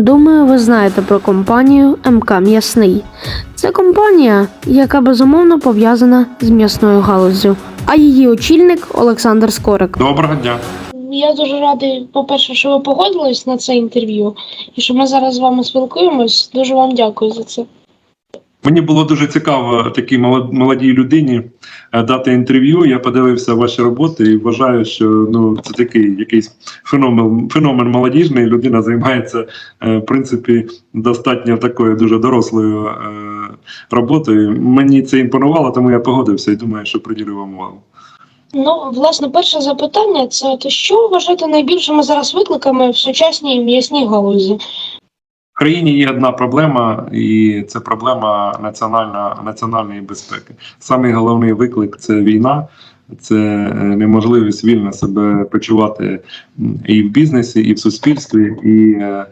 Думаю, ви знаєте про компанію МК М'ясний. Це компанія, яка безумовно пов'язана з м'ясною галуззю, а її очільник Олександр Скорик. Доброго дня. Я дуже радий, по-перше, що ви погодились на це інтерв'ю, і що ми зараз з вами спілкуємось. Дуже вам дякую за це. Мені було дуже цікаво такій молодій людині е, дати інтерв'ю. Я подивився ваші роботи і вважаю, що ну це такий якийсь феномен, феномен молодіжний. Людина займається е, в принципі достатньо такою дуже дорослою е, роботою. Мені це імпонувало, тому я погодився і думаю, що приділю вам увагу. Ну, власне, перше запитання це те, що вважаєте найбільшими зараз викликами в сучасній м'ясній галузі? В країні є одна проблема, і це проблема національна, національної безпеки. Самий головний виклик це війна, це е, неможливість вільно себе почувати і в бізнесі, і в суспільстві, і е,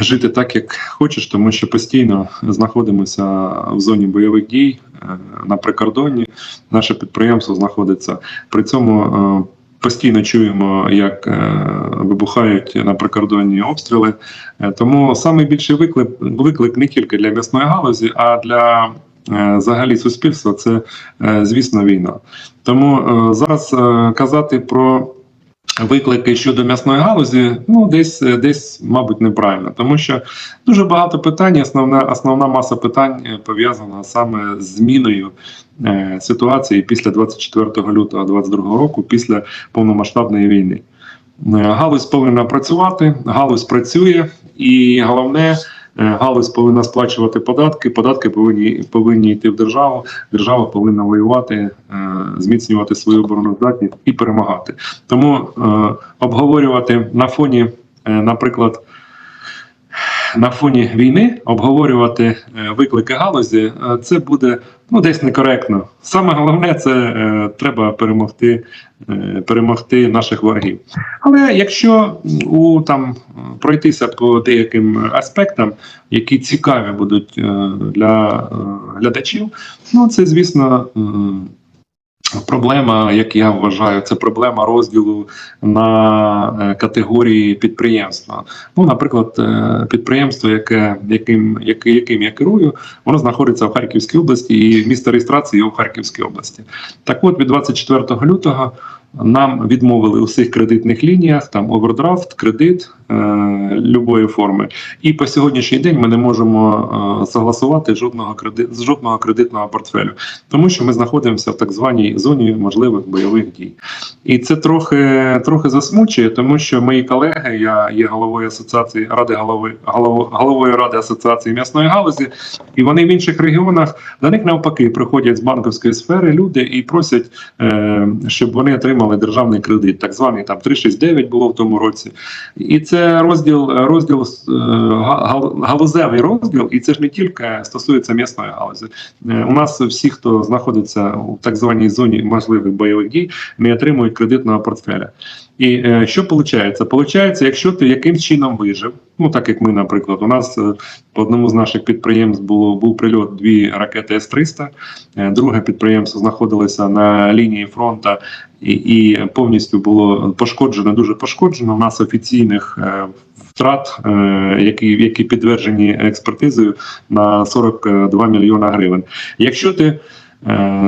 жити так, як хочеш, тому що постійно знаходимося в зоні бойових дій е, на прикордонні. Наше підприємство знаходиться при цьому. е, Постійно чуємо, як е, вибухають на прикордонні обстріли. Е, Тому найбільший виклик, виклик не тільки для м'ясної галузі, а для е, взагалі суспільства це, звісно, війна. Тому зараз казати про виклики щодо м'ясної галузі, ну десь, десь, мабуть, неправильно, тому що дуже багато питань, основна, основна маса питань пов'язана саме з зміною ситуації після 24 лютого 2022 року, після повномасштабної війни. Е, Галузь повинна працювати, галузь працює, і головне, е, галузь повинна сплачувати податки. Податки повинні повинні йти в державу. Держава повинна воювати, е, зміцнювати свою обороноздатність і перемагати. Тому е, обговорювати на фоні, е, наприклад. На фоні війни обговорювати е, виклики галузі е, це буде ну десь некоректно. Саме головне це е, треба перемогти, перемогти наших ворогів. Але якщо у там пройтися по деяким аспектам, які цікаві будуть для глядачів, ну це звісно. Проблема, як я вважаю, це проблема розділу на е, категорії підприємства. Ну, наприклад, е, підприємство, яке яким, яким, яким я керую, воно знаходиться в Харківській області, і місто реєстрації його в Харківській області. Так, от від 24 лютого нам відмовили у всіх кредитних лініях, там овердрафт, кредит е, любої форми. І по сьогоднішній день ми не можемо е, согласувати жодного кредит, жодного кредитного портфелю, тому що ми знаходимося в так званій зоні можливих бойових дій. І це трохи, трохи засмучує, тому що мої колеги, я є головою асоціації ради голови, голов- головою ради асоціації м'ясної галузі, і вони в інших регіонах до них навпаки приходять з банківської сфери люди і просять, е, щоб вони отримали державний кредит, так званий там 369 було в тому році. І це розділ, розділ е, галузевий розділ, і це ж не тільки стосується м'ясної галузі. Е, У нас всі, хто знаходиться у так званій зоні можливих бойових дій, не отримують кредитного портфеля. І е, що виходить? Получається, якщо ти якимсь чином вижив, ну так як ми, наприклад, у нас е, по одному з наших підприємств було був прильот дві ракети С-300, е, друге підприємство знаходилося на лінії фронту і, і повністю було пошкоджено, дуже пошкоджено. У нас офіційних е, втрат, е, які, які підтверджені експертизою на 42 мільйона гривень. Якщо ти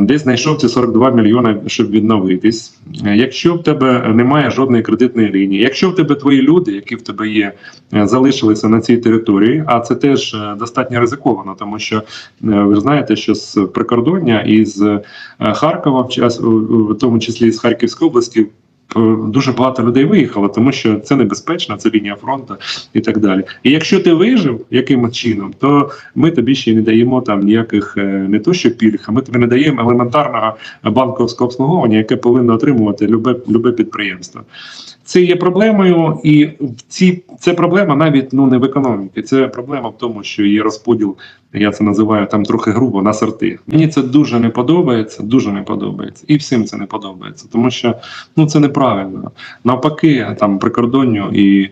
десь знайшов ці 42 мільйони, щоб відновитись, е, якщо в тебе немає жодної кредитної лінії, якщо в тебе твої люди, які в тебе є, е, залишилися на цій території, а це теж е, достатньо ризиковано, тому що е, ви знаєте, що з прикордоння із е, Харкова, в тому числі з Харківської області. Е, Дуже багато людей виїхало, тому що це небезпечно, це лінія фронту і так далі. І якщо ти вижив яким чином, то ми тобі ще не даємо там ніяких е, не то, що пільг, а ми тобі не даємо елементарного банковського обслуговування, яке повинно отримувати любе, любе підприємство. Це є проблемою, і в ці це проблема навіть ну не в економіці. Це проблема в тому, що є розподіл. Я це називаю там трохи грубо на сорти. Мені це дуже не подобається, дуже не подобається, і всім це не подобається, тому що ну це неправильно. Навпаки, там прикордонню і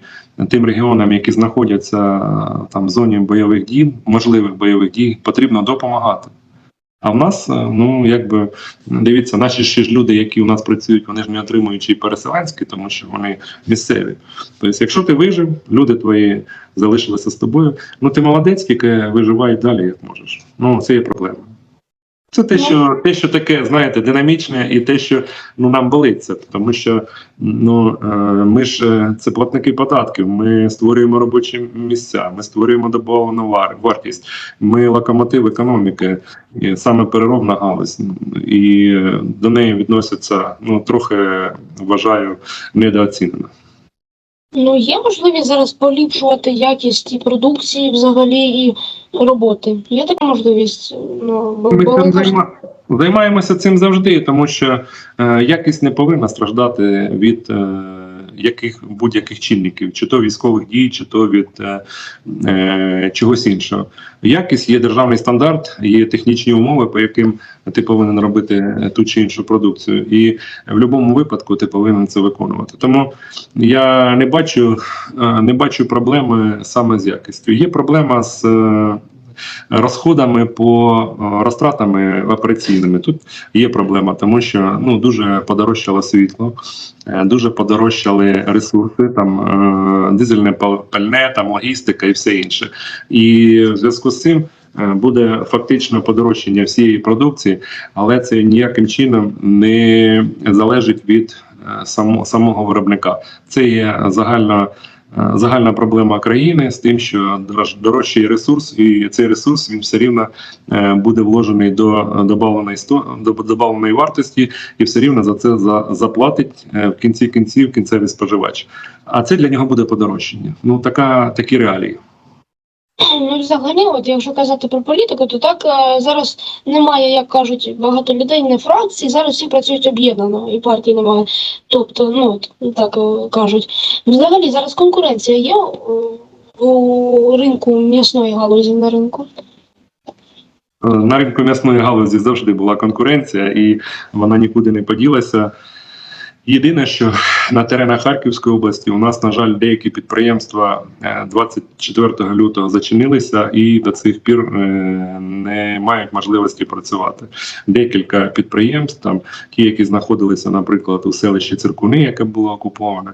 тим регіонам, які знаходяться там в зоні бойових дій, можливих бойових дій, потрібно допомагати. А в нас, е, ну якби дивіться, наші ще ж люди, які у нас працюють, вони ж не отримуючи переселенські, тому що вони місцеві. Тобто, якщо ти вижив, люди твої залишилися з тобою. Ну ти молодець, тільки виживай далі, як можеш. Ну це є проблема. Це те, що те, що таке, знаєте, динамічне, і те, що ну нам болить це, тому що ну е, ми ж е, це платники податків. Ми створюємо робочі місця, ми створюємо добавлену вар- вартість. Ми локомотив економіки, саме переробна галузь, і е, до неї відносяться ну трохи вважаю недооцінено. Ну, є можливість зараз поліпшувати якість і продукції взагалі і роботи. Є така можливість? Ну, бо- Ми цим займа... займаємося цим завжди, тому що е, якість не повинна страждати від е, яких будь-яких чинників, чи то військових дій, чи то від е, е, чогось іншого. Якість є державний стандарт, є технічні умови, по яким ти повинен робити ту чи іншу продукцію, і в будь-якому випадку ти повинен це виконувати. Тому я не бачу, е, не бачу проблеми саме з якістю. Є проблема з. Розходами по е, розтратами операційними тут є проблема, тому що ну дуже подорожчало світло, е, дуже подорожчали ресурси, там е, дизельне пал- пальне, там логістика і все інше. І в зв'язку з цим буде фактично подорожчання всієї продукції, але це ніяким чином не залежить від самого виробника. Це є загальна. Е, Загальна проблема країни з тим, що дорож- дорожчий ресурс, і цей ресурс він все рівно е, буде вложений до добавленої сто до добавленої вартості, і все рівно за це за, заплатить е, в кінці кінців кінцевий споживач. А це для нього буде подорожчання. Ну така такі реалії. Ну, взагалі, от якщо казати про політику, то так е, зараз немає, як кажуть, багато людей, не фракцій, зараз всі працюють об'єднано, і партій немає. Тобто, ну так е, кажуть. Взагалі зараз конкуренція є е, у ринку м'ясної галузі на ринку. На ринку м'ясної галузі завжди була конкуренція, і вона нікуди не поділася. Єдине, що на теренах Харківської області у нас, на жаль, деякі підприємства е, 24 лютого зачинилися і до цих пір е, не мають можливості працювати. Декілька підприємств, там ті, які знаходилися, наприклад, у селищі Циркуни, яке було окуповане.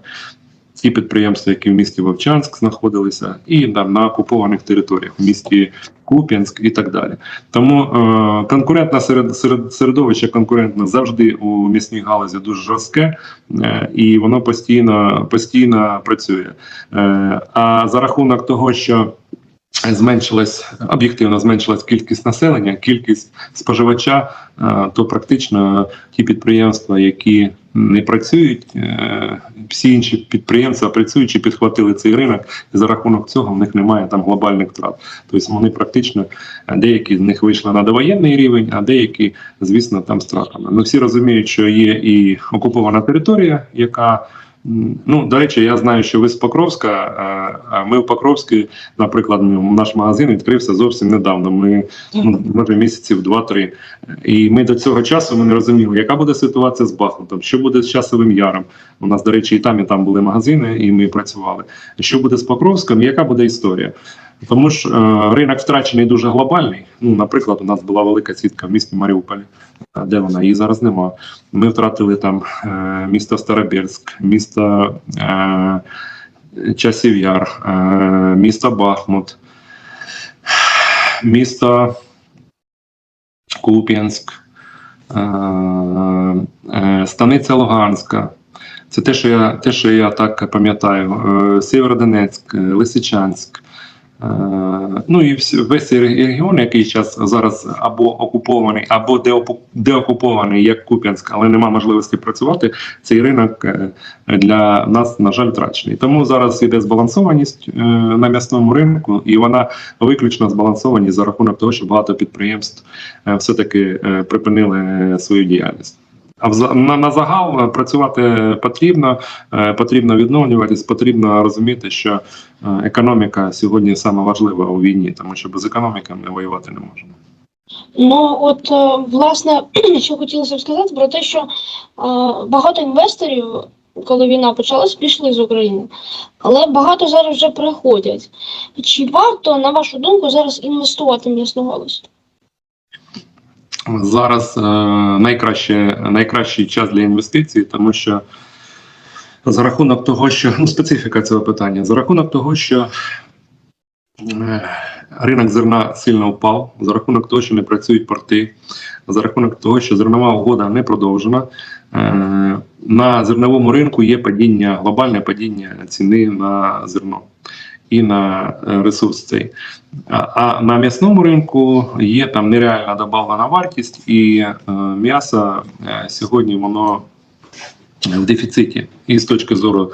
Ті підприємства, які в місті Вовчанськ знаходилися, і там, на окупованих територіях в місті Куп'янськ і так далі. Тому е, конкурентна серед, серед середовище конкурентне завжди у місній галузі дуже жорстке, е, і воно постійно постійно працює. Е, а за рахунок того, що Зменшилась об'єктивно зменшилась кількість населення, кількість споживача, е, то практично ті підприємства, які не працюють, е, всі інші підприємства працюючи, підхватили цей ринок, і за рахунок цього в них немає там глобальних втрат. Тобто вони практично е, деякі з них вийшли на довоєнний рівень, а деякі, звісно, там з втратами. Ну всі розуміють, що є і окупована територія, яка Ну, до речі, я знаю, що ви з Покровська. а Ми в Покровській, наприклад, наш магазин відкрився зовсім недавно. Ми ну, може місяців два-три. І ми до цього часу ми не розуміли, яка буде ситуація з Бахмутом, що буде з часовим яром. У нас, до речі, і там, і там були магазини, і ми працювали. Що буде з Покровськом, яка буде історія? Тому ж е, ринок втрачений дуже глобальний. Ну, наприклад, у нас була велика сітка в місті Маріуполі. Де вона? Її зараз нема. Ми втратили там е, місто Старобельськ, місто е, Часів Яр, е, місто Бахмут, місто Куп'янськ, е, е, станиця Луганська. Це те, що я, те, що я так пам'ятаю. Е, Сєвєродонецьк, е, Лисичанськ. Е, Ну і весь цей регіон, який зараз зараз або окупований, або деокупований, як Куп'янськ, але нема можливості працювати. Цей ринок е, для нас, на жаль, втрачений. Тому зараз йде збалансованість е, на м'ясному ринку, і вона виключно збалансованість за рахунок того, що багато підприємств е, все-таки е, припинили свою діяльність. А на, на загал е, працювати потрібно, е, потрібно відновлюватись, потрібно розуміти, що е, економіка сьогодні саме важлива у війні, тому що без економіки ми воювати не можемо. Ну от власне, що хотілося б сказати про те, що багато інвесторів, коли війна почалась, пішли з України, але багато зараз вже приходять. Чи варто, на вашу думку, зараз інвестувати в м'ясну галузь? Зараз е, найкраще, найкращий час для інвестицій, тому що за рахунок того, що ну, специфіка цього питання, за рахунок того, що е, ринок зерна сильно впав, за рахунок того, що не працюють порти, за рахунок того, що зернова угода не продовжена. е, На зерновому ринку є падіння, глобальне падіння ціни на зерно і на е, ресурс цей. А, на м'ясному ринку є там нереальна добавлена вартість, і е, м'ясо е, сьогодні воно в дефіциті. І з точки зору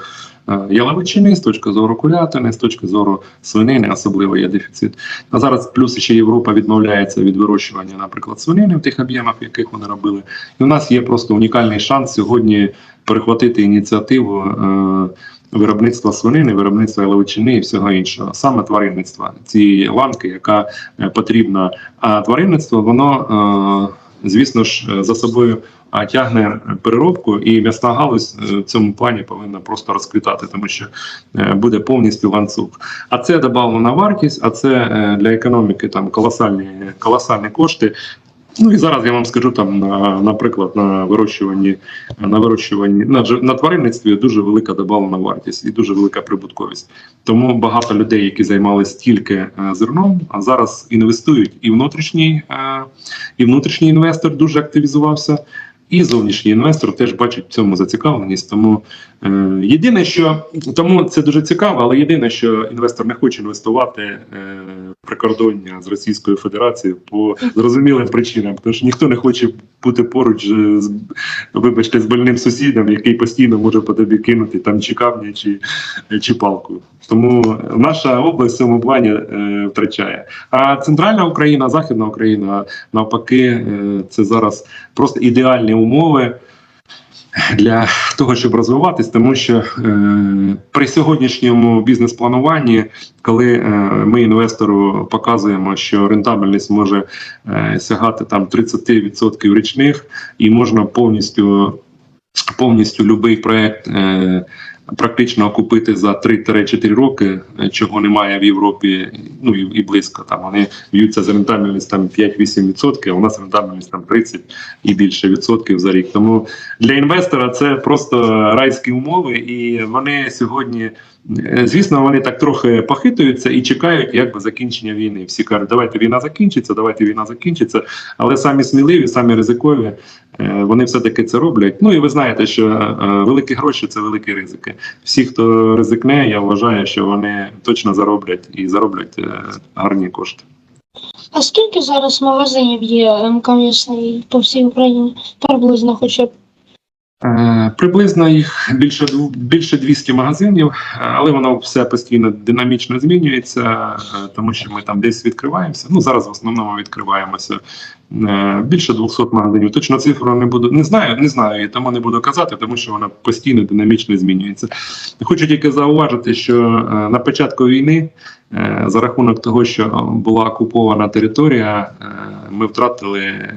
яловичини, з точки зору курятини, з точки зору свинини, особливо є дефіцит. А зараз плюс ще Європа відмовляється від вирощування, наприклад, свинини в тих об'ємах, яких вони робили. І у нас є просто унікальний шанс сьогодні перехватити ініціативу. Виробництва свинини, виробництва яловичини і всього іншого, саме тваринництва цієї ланки, яка е, потрібна. А тваринництво, воно, е, звісно ж, е, за собою тягне переробку, і м'ясна галузь в цьому плані повинна просто розквітати, тому що буде повністю ланцюг. А це добавлена вартість, а це для економіки там колосальні, колосальні кошти. Ну і зараз я вам скажу там, на, наприклад, на вирощуванні, на вирощуванні на, на тваринництві дуже велика добавлена вартість і дуже велика прибутковість. Тому багато людей, які займалися тільки е, зерном, а зараз інвестують і внутрішній, е, і внутрішній інвестор дуже активізувався. І зовнішній інвестор теж бачить в цьому зацікавленість. Тому е, єдине, що тому це дуже цікаво, але єдине, що інвестор не хоче інвестувати е, в прикордоння з Російською Федерацією по зрозумілим причинам, тому що ніхто не хоче бути поруч з вибачте з больним сусідом, який постійно може по тобі кинути там чи камні, чи, чи палку. Тому наша область в цьому плані е, втрачає. А центральна Україна, західна Україна, навпаки, е, це зараз просто ідеальні умови. Для того щоб розвиватись, тому що е, при сьогоднішньому бізнес-плануванні, коли е, ми інвестору показуємо, що рентабельність може е, сягати там 30% річних, і можна повністю повністю будь-який проект е, практично окупити за 3-4 роки, е, чого немає в Європі, ну і, і близько. Там вони б'ються за рентабельність там 5-8%, а у нас рентабельність там 30 і більше відсотків за рік. Тому для інвестора це просто райські умови, і вони сьогодні, звісно, вони так трохи похитуються і чекають якби закінчення війни. Всі кажуть, давайте війна закінчиться, давайте війна закінчиться. Але самі сміливі, самі ризикові, е, вони все-таки це роблять. Ну і ви знаєте, що е, великі гроші це великі ризики. Всі, хто ризикне, я вважаю, що вони точно зароблять і зароблять е, гарні кошти. А скільки зараз магазинів є МК по всій Україні? Приблизно хоча б. Е, Приблизно їх більше більше 200 магазинів, е, але воно все постійно динамічно змінюється, е, тому що ми там десь відкриваємося. Ну зараз в основному відкриваємося більше 200 магазинів. Точно цифру не буду не знаю, не знаю і тому не буду казати, тому що вона постійно динамічно змінюється. Хочу тільки зауважити, що на початку війни, за рахунок того, що була окупована територія, ми втратили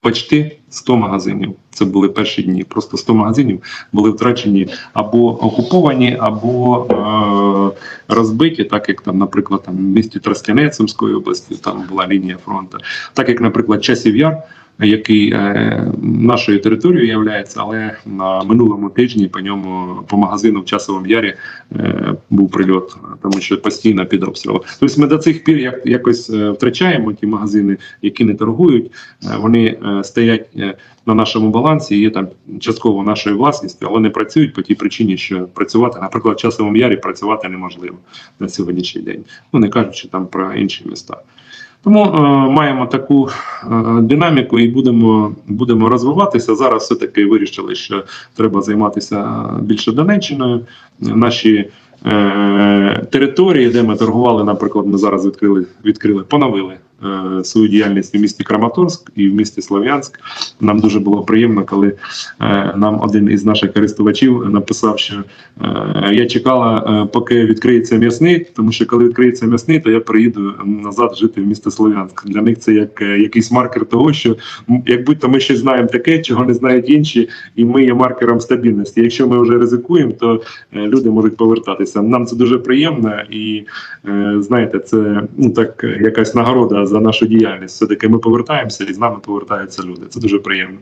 почти 100 магазинів. Це були перші дні. Просто 100 магазинів були втрачені або окуповані, або е, розбиті, так як там, наприклад, там в місті Тростянець Сумської області, там була лінія фронту, так як, наприклад, Часів Яр. Який е, нашою територією є, але на минулому тижні по ньому по магазину в часовому ярі е, був прильот, тому що постійно під обстрілом. Тобто ми до цих пір як, якось е, втрачаємо ті магазини, які не торгують. Вони стоять на нашому балансі, є там частково нашою власністю, але не працюють по тій причині, що працювати, наприклад, в часовому ярі працювати неможливо на сьогоднішній день. Ну не кажучи там про інші міста. Тому е, маємо таку е, динаміку і будемо, будемо розвиватися. Зараз все-таки вирішили, що треба займатися більше Донеччиною. Наші е, території, де ми торгували, наприклад, ми зараз відкрили, відкрили поновили свою діяльність в місті Краматорськ і в місті Слов'янськ. Нам дуже було приємно, коли е, нам один із наших користувачів написав, що е, я чекала, е, поки відкриється м'ясний, тому що коли відкриється м'ясний, то я приїду назад жити в місто Слов'янськ. Для них це як е, якийсь маркер того, що як будь-то ми щось знаємо таке, чого не знають інші, і ми є маркером стабільності. Якщо ми вже ризикуємо, то е, люди можуть повертатися. Нам це дуже приємно, і е, знаєте, це ну так е, якась нагорода за нашу діяльність. Все таки ми повертаємося і з нами повертаються люди. Це дуже приємно.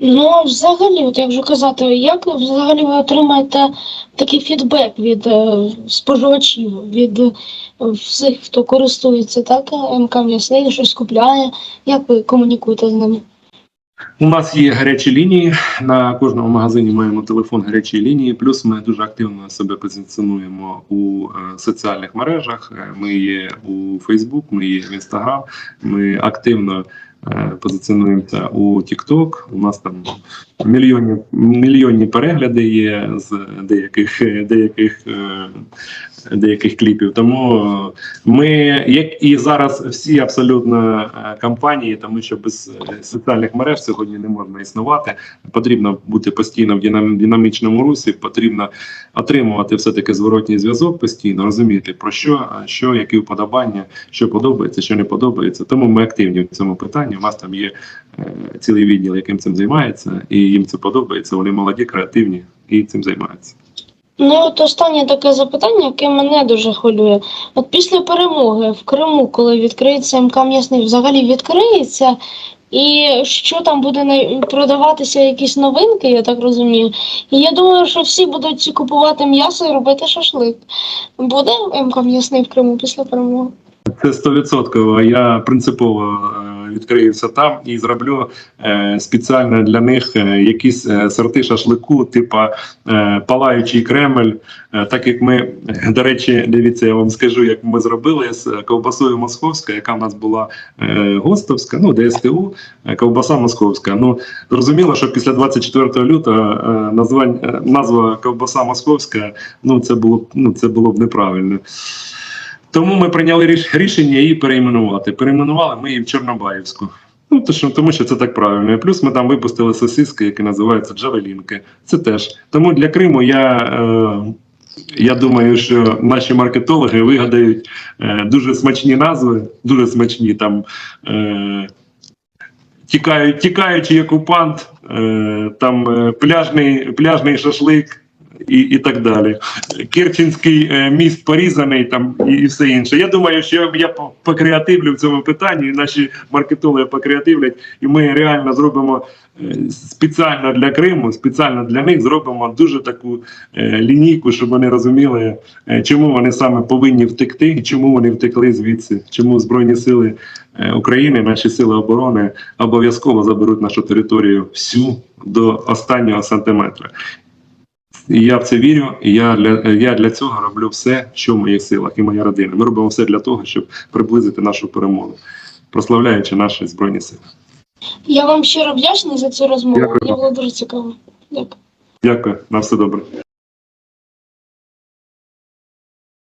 Ну, взагалі, от як вже казати, як взагалі ви отримаєте такий фідбек від е, споживачів, від е, всіх, хто користується так, МК М'ясний, щось купляє, як ви комунікуєте з ними? У нас є гарячі лінії. На кожному магазині маємо телефон гарячої лінії. Плюс ми дуже активно себе позиціонуємо у е, соціальних мережах. Е, Ми є у Фейсбук, ми є в Інстаграм. Ми активно е, позиціонуємося у TikTok. У нас там мільйонні, мільйонні перегляди є з деяких деяких. е, Деяких кліпів, тому ми, як і зараз, всі абсолютно е, компанії, тому що без е, соціальних мереж сьогодні не можна існувати. Потрібно бути постійно в динам- динамічному русі, потрібно отримувати все таки зворотній зв'язок постійно, розуміти про що, що, які вподобання, що подобається, що не подобається. Тому ми активні в цьому питанні. У нас там є цілий відділ, яким цим займається, і їм це подобається. Вони молоді, креативні і цим займаються. Ну, от останнє таке запитання, яке мене дуже хвилює. От після перемоги в Криму, коли відкриється МК М'ясний, взагалі відкриється, і що там буде продаватися, якісь новинки, я так розумію. І я думаю, що всі будуть купувати м'ясо і робити шашлик. Буде МК М'ясний в Криму після перемоги? Це стовідсотково. Я принципово е, відкриюся там і зроблю е, спеціально для них е, якісь е, сорти шашлику, типа е, палаючий Кремль. Е, Так як ми, до речі, дивіться, я вам скажу, як ми зробили з ковбасою московська, яка в нас була е, гостовська, ну ДСТУ, е, ковбаса московська. Ну зрозуміло, що після 24 лютого е, названь, назва ковбаса московська, ну це було ну це було б неправильно. Тому ми прийняли ріш- рішення її перейменувати. Перейменували ми її в Чорнобаївську. Ну, то що, тому що це так правильно. Плюс ми там випустили сосиски, які називаються джавелінки. Це теж. Тому для Криму я, е, я думаю, що наші маркетологи вигадають е, дуже смачні назви, дуже смачні там. Е, тікаючий окупант, е, там е, пляжний, пляжний шашлик і, і так далі. Керченський е, міст порізаний там і, і все інше. Я думаю, що я по- покреативлю в цьому питанні, наші маркетологи покреативлять, і ми реально зробимо е, спеціально для Криму, спеціально для них зробимо дуже таку е, лінійку, щоб вони розуміли, чому вони саме повинні втекти, і чому вони втекли звідси, чому Збройні сили України, наші сили оборони обов'язково заберуть нашу територію всю до останнього сантиметра. І я в це вірю, і я для, я для цього роблю все, що в моїх силах, і моя родина. Ми робимо все для того, щоб приблизити нашу перемогу, прославляючи наші збройні сили. Я вам щиро вдячний за цю розмову. Мені було дуже цікаво. Дякую. Дякую, на все добре.